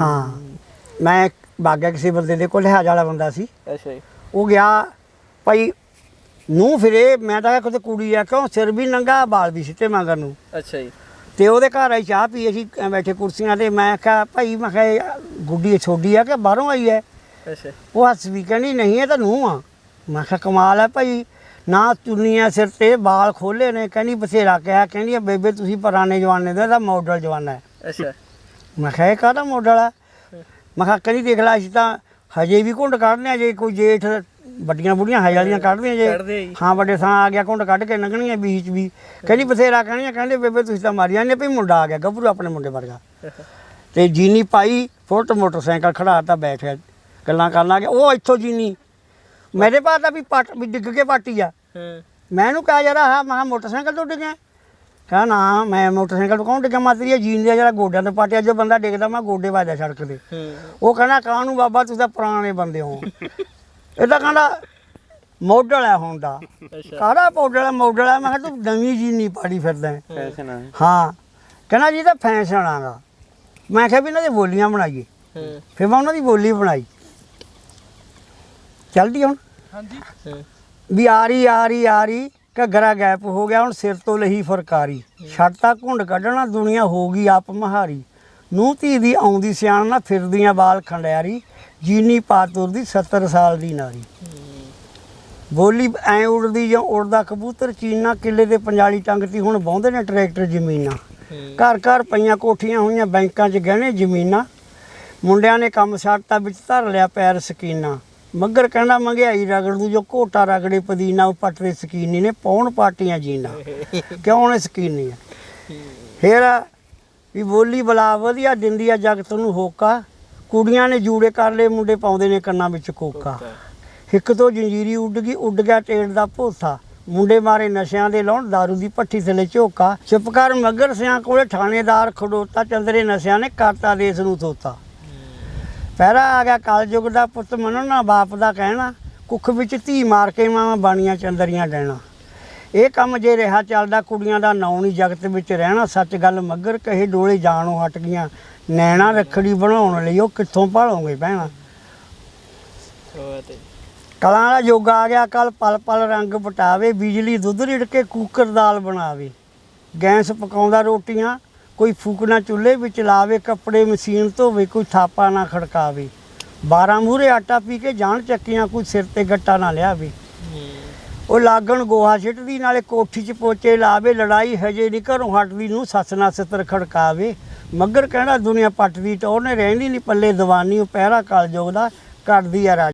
ਹਾਂ। ਮੈਂ ਬਾਗਾ ਕਿਸੇ ਬੰਦੇ ਦੇ ਕੋਲ ਲਿਹਾਜ਼ ਵਾਲਾ ਬੰਦਾ ਸੀ। ਅੱਛਾ ਜੀ। ਉਹ ਗਿਆ ਭਾਈ ਨੂੰ ਫਿਰੇ ਮੈਂ ਤਾਂ ਕਿਤੇ ਕੁੜੀ ਆ ਕਿਉਂ ਸਿਰ ਵੀ ਨੰਗਾ ਬਾਲ ਵੀ ਸਿੱਟੇ ਮਗਰ ਨੂੰ ਅੱਛਾ ਜੀ। ਤੇ ਉਹਦੇ ਘਰ ਆਈ ਚਾਹ ਪੀ ਅਸੀਂ ਬੈਠੇ ਕੁਰਸੀਆਂ ਤੇ ਮੈਂ ਕਿਹਾ ਭਾਈ ਮੈਂ ਕਿਹਾ ਗੁੱਡੀ ਛੋਡੀ ਆ ਕਿ ਬਾਹਰੋਂ ਆਈ ਹੈ ਅੱਛਾ ਉਹ ਹੱਸ ਵੀ ਕਹਿੰਦੀ ਨਹੀਂ ਇਹ ਤਾਂ ਨੂੰ ਆ। ਮੈਂ ਕਿਹਾ ਕਮਾਲ ਹੈ ਭਾਈ। ਨਾ ਚੁੰਨੀਆਂ ਸਿਰ ਤੇ ਬਾਲ ਖੋਲੇ ਨੇ। ਕਹਿੰਦੀ ਬਥੇਰਾ ਕਿਹਾ। ਕਹਿੰਦੀ ਬੇਬੇ ਤੁਸੀਂ ਪੁਰਾਣੇ ਜਵਾਨੇ ਦਾ ਮਾਡਲ ਜਵਾਨਾ ਹੈ ਅੱਛਾ। ਮੈਂ ਕਿਹਾ ਇਹ ਕਾਹਦਾ ਮਾਡਲ ਆ? ਮੈਂ ਕਿਹਾ ਕਦੀ ਦੇਖ ਲਾ ਅਸੀਂ ਤਾਂ ਹਜੇ ਵੀ ਘੁੰਡ ਕੱਢਦੇ ਆ ਜੇ ਕੋਈ ਜੇਠ ਵੱਡੀਆਂ ਬੁੜੀਆਂ ਹਜੇ ਵਾਲੀਆਂ ਕੱਢਦੇ ਜੀ। ਹਾਂ ਵੱਡੇ ਥਾਂ ਆ ਗਿਆ ਘੁੰਡ ਕੱਢ ਕੇ ਲੰਘਣੀਆਂ ਬੀਚ ਵੀ। ਕਹਿੰਦੀ ਬਥੇਰਾ ਕਹਿਣੀਆਂ ਕਹਿੰਦੇ ਬੇਬੇ ਤੁਸੀਂ ਤਾਂ ਮਾਰੀਆਂ ਨੇ ਭਈ ਮੁੰਡਾ ਆ ਗਿਆ ਗੱਭਰੂ ਆਪਣੇ ਮੁੰਡੇ ਵਰਗਾ। ਤੇ ਜੀਨੀ ਪਾਈ ਫੁੱਟ ਮੋਟਰਸਾਈਕਲ ਖੜਾਤਾ ਬੈਠਿਆ ਗੱਲਾਂ ਕਰਨ ਲੱਗ ਉਹ ਇੱਥੋਂ ਜੀਨੀ। ਮੇਰੇ ਪਾਸ ਤਾਂ ਵੀ ਪੱਟ ਵੀ ਡਿੱਗ ਕੇ ਪਾਟੀ ਆ। ਮੈਂ ਇਹਨੂੰ ਕਿਹਾ ਯਾਰ ਆਹ ਮੈਂ ਕਿਹਾ ਮੋਟਰਸਾਈਕਲ ਤੋਂ ਡਿੱਗਿਆ। ਕਹਾ ਨਾ ਮੈਂ ਮੋਟਰਸਾਈਕਲ ਤੋਂ ਕੌਣ ਡਿੱਗਿਆ? ਮਾਤਰੀ ਜੀਨ ਦਾ ਜਿਹੜਾ ਗੋਡਿਆਂ ਤੇ ਪਾਟਿਆ ਜੋ ਬੰਦਾ ਡਿੱਗਦਾ ਮੈਂ ਗੋਡੇ ਵੱਜਦਾ ਸੜਕ ਤੇ। ਉਹ ਕਹਿੰਦਾ ਕਾਹਨੂੰ ਬਾਬਾ ਤੁਸੀਂ ਤਾਂ ਪੁਰਾਣੇ ਬੰਦੇ ਹੋ। ਇਹ ਤਾਂ ਕਹਿੰਦਾ ਮੋਡਲ ਹੈ ਹੁਣ ਦਾ। ਅੱਛਾ। ਕਾਹਦਾ ਮੋਡਲ ਹੈ? ਮੋਡਲ ਹੈ? ਮੈਂ ਕਿਹਾ ਤੂੰ ਨਵੀਂ ਜੀਨ ਨਹੀਂ ਪਾੜੀ ਫਿਰਦਾ ਹੈ। ਫੈਸ਼ਨ ਆ। ਹਾਂ। ਕਹਿੰਦਾ ਜੀ ਇਹ ਤਾਂ ਫੈਸ਼ਨ ਆਗਾ ਮੈਂ ਕਿਹਾ ਵੀ ਇਹਨਾਂ ਦੀ ਬੋਲੀਆਂ ਬਣਾਈਏ। ਫਿਰ ਮੈਂ ਉਹਨਾਂ ਦੀ ਬੋਲੀ ਬਣਾਈ। ਚੱਲਦੀ ਹੁਣ। ਹਾਂ। ਵੀ ਆ ਰਹੀ ਆ ਰਹੀ ਆ ਰਹੀ। ਘੱਗਰਾ ਗੈਪ ਹੋ ਗਿਆ, ਹੁਣ ਸਿਰ ਤੋਂ ਲਹੀ ਫਰਕਾਰੀ। ਛੱਡਤਾ ਘੁੰਡ ਕੱਢਣਾ, ਦੁਨੀਆ ਹੋ ਗਈ ਆਪ ਮਹਾਰੀ। ਨੂੰ ਧੀ ਦੀ ਆਉਂਦੀ ਸਿਆਣ ਨਾ ਫਿਰਦੀਆਂ ਬਾਲ ਖੰਡਿਆਰੀ, ਜੀਨੀ ਪਾਤੁਰ ਦੀ 70 ਸਾਲ ਦੀ ਨਾਰੀ। ਬੋਲੀ ਐ ਉੜਦੀ ਜਾਂ ਉੜਦਾ ਕਬੂਤਰ, ਚੀਨਾ ਕਿੱਲੇ ਦੇ ਪੰਜਾਲੀ ਟੰਗਤੀ ਹੁਣ ਵਾਹੁੰਦੇ ਨੇ ਟਰੈਕਟਰ ਜ਼ਮੀਨਾਂ। ਘਰ ਘਰ ਪਈਆਂ ਕੋਠੀਆਂ ਹੋਈਆਂ ਬੈਂਕਾਂ 'ਚ ਗਹਿਣੇ ਜ਼ਮੀਨਾਂ। ਮੁੰਡਿਆਂ ਨੇ ਕੰਮ ਛੱਡਤਾ, ਵਿੱਚ ਧਰ ਲਿਆ ਪੈਰ ਸਕੀਨਾ। ਮੱਗਰ ਕਹਿੰਦਾ ਮੰਗਿਆਈ ਰਗੜ ਦੂ ਜੋ ਘੋਟਾ ਰਗੜੇ ਪਦੀਨਾ ਉਹ ਪਟਰੇ ਸਕੀਨੀ ਨੇ ਪੌਣ ਪਾਟੀਆਂ ਜੀਨਾ ਕਿਉਂ ਨੇ ਸਕੀਨੀ ਆ? ਫੇਰ ਵੀ ਬੋਲੀ ਬਲਾ ਵਧੀਆ ਦਿੰਦੀ ਆ ਜਗਤ ਨੂੰ ਹੋਕਾ। ਕੁੜੀਆਂ ਨੇ ਜੂੜੇ ਕਰ ਲਏ ਮੁੰਡੇ ਪਾਉਂਦੇ ਨੇ ਕੰਨਾਂ ਵਿੱਚ ਕੋਕਾ। ਹਿੱਕ ਤੋਂ ਜੰਜੀਰੀ ਉੱਡ ਗਈ ਉੱਡ ਗਿਆ ਟੇੜ ਦਾ ਭੋਥਾ ਮੁੰਡੇ ਮਾਰੇ ਨਸ਼ਿਆਂ ਦੇ ਲਾਉਣ दारू ਦੀ ਭੱਠੀ ਥੱਲੇ ਝੋਕਾ। ਚੁੱਪ ਕਰ ਮੱਗਰ ਸਿਆਂ ਕੋਲੇ ਥਾਣੇਦਾਰ ਖੜੋਤਾ ਚੰਦਰੇ ਨਸ਼ਿਆਂ ਨੇ ਕਰਤਾ ਦੇਸ ਨੂੰ ਤੋਤਾ ਪਹਿਰਾ ਆ ਗਿਆ ਕਲਯੁਗ ਦਾ ਪੁੱਤ, ਮੰਨੋ ਨਾ ਬਾਪ ਦਾ ਕਹਿਣਾ, ਕੁੱਖ ਵਿੱਚ ਧੀ ਮਾਰ ਕੇ ਮਾਂ ਬਾਣੀਆਂ ਚੰਦਰੀਆਂ ਡੈਣਾ ਇਹ ਕੰਮ ਜੇ ਰਿਹਾ ਚੱਲਦਾ, ਕੁੜੀਆਂ ਦਾ ਨਾਂ ਨਹੀਂ ਜਗਤ ਵਿੱਚ ਰਹਿਣਾ। ਸੱਚ ਗੱਲ ਮੱਗਰ ਕਹੇ ਡੋਲੇ ਜਾਣੋਂ ਹਟ ਗਈਆਂ। ਨੈਣਾ ਰੱਖੜੀ ਬਣਾਉਣ ਲਈ ਉਹ ਕਿੱਥੋਂ ਭਾਲੋਂਗੇ ਭੈਣਾ? ਕਲਾਂ ਦਾ ਯੁੱਗ ਆ ਗਿਆ, ਕੱਲ ਪਲ ਪਲ ਰੰਗ ਪਟਾਵੇ ਬਿਜਲੀ ਦੁੱਧ ਰਿੜ ਕੇ ਕੂਕਰ ਦਾਲ ਬਣਾਵੇ। ਗੈਸ ਪਕਾਉਂਦਾ ਰੋਟੀਆਂ ਕੋਈ ਫੂਕਣਾ ਚੁੱਲ੍ਹੇ ਵਿੱਚ ਲਾਵੇ, ਕੱਪੜੇ ਮਸ਼ੀਨ ਧੋਵੇ, ਕੋਈ ਥਾਪਾ ਨਾ ਖੜਕਾਵੇ। 12 ਮੂਹਰੇ ਆਟਾ ਪੀ ਕੇ ਜਾਣ ਚੱਕੀਆਂ, ਕੋਈ ਸਿਰ ਤੇ ਗੱਟਾ ਨਾ ਲਿਆਵੇ। ਉਹ ਲਾਗਣ ਗੋਹਾ ਛਿੱਟਦੀ ਨਾਲੇ ਕੋਠੀ 'ਚ ਪੋਚੇ ਲਾਵੇ, ਲੜਾਈ ਹਜੇ ਨਹੀਂ ਘਰੋਂ ਹਟਦੀ, ਨੂੰ ਸੱਸ ਨਾਲ ਸਤਰ ਖੜਕਾਵੇ। ਮੱਗਰ ਕਹਿਣਾ ਦੁਨੀਆ ਪੱਟਦੀ ਟੋਰ ਨੇ ਰਹਿੰਦੀ ਨਹੀਂ, ਪੱਲੇ ਦੀਵਾਨੀ, ਉਹ ਪਹਿਰਾ ਕਲ ਦਾ ਕਰਦੀ ਆ ਰਾਜ